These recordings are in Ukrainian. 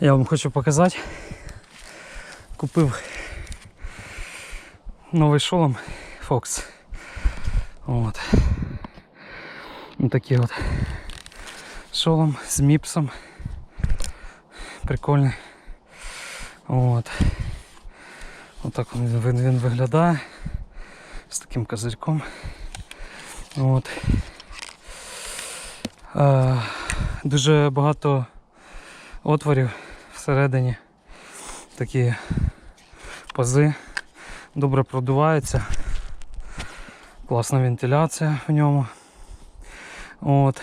Я вам хочу показати. Купив новий шолом Fox. От. Такий от шолом з міпсом. Прикольний. От. Отак він, він, він виглядає. З таким козирьком. От. Е, дуже багато отворів всередині. Такі пази. Добре продувається. Класна вентиляція в ньому. От.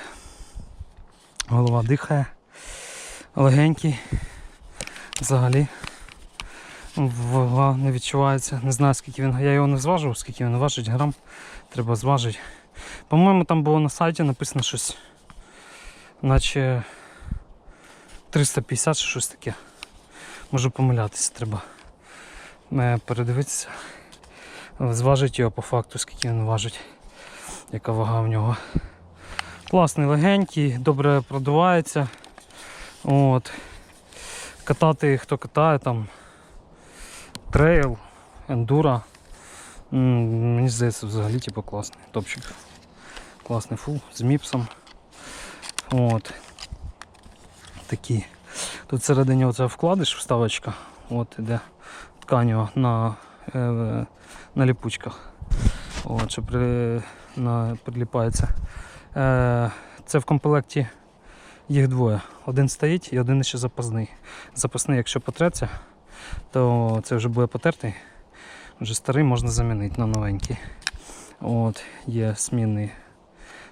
Голова дихає. Легенький. Взагалі. Вага не відчувається. Не знаю скільки він. Я його не зважував, скільки він важить грам. Треба зважити. По-моєму, там було на сайті написано щось. Наче 350 чи щось таке. Можу помилятися, треба е, передивитися. Зважити його по факту, скільки він важить, яка вага в нього. Класний, легенький, добре продувається. От. Катати, хто катає там трейл, ендуро. м, Мені здається, взагалі типу, класний. Топчик. Класний фул з міпсом. От. Такі. Тут всередині оце вкладиш вставочка. От іде тканю на, е, на ліпучках. От, що при, на, приліпається. Е, це в комплекті їх двоє. Один стоїть і один ще запасний. Запасний, якщо потреться, то це вже буде потертий. Вже старий можна замінити на новенький. От, є смінний.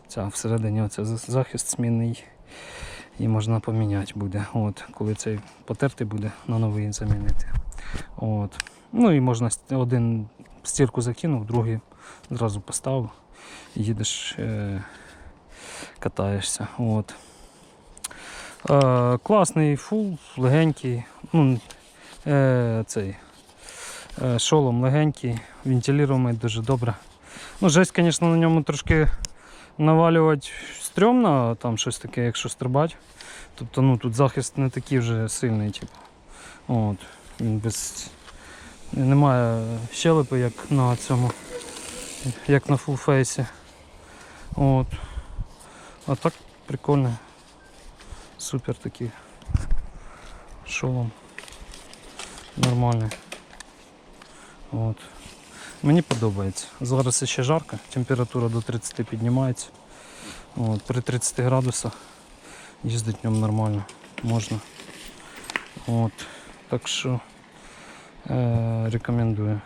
Ця всередині оце захист смінний. І можна поміняти буде. От, коли цей потертий буде, на новий замінити. От. Ну і можна один стірку закинув, другий зразу поставив їдеш, е, катаєшся. От. Е, класний фул, легенький. Ну, е, цей, е, шолом легенький, вентилюємий дуже добре. Ну, жесть, звісно, на ньому трошки навалювати стрьомно, там щось таке, якщо стрибати. Тобто ну, тут захист не такий вже сильний, типу. От, він без... Немає щелепи, як на цьому, як на фулфейсі. От. А так прикольно. Супер такий шолом. Нормальний. От. Мені подобається. Зараз ще жарко, температура до 30 піднімається. От, при 30 градусах їздити в ньому нормально можна. От. Так що е, рекомендую.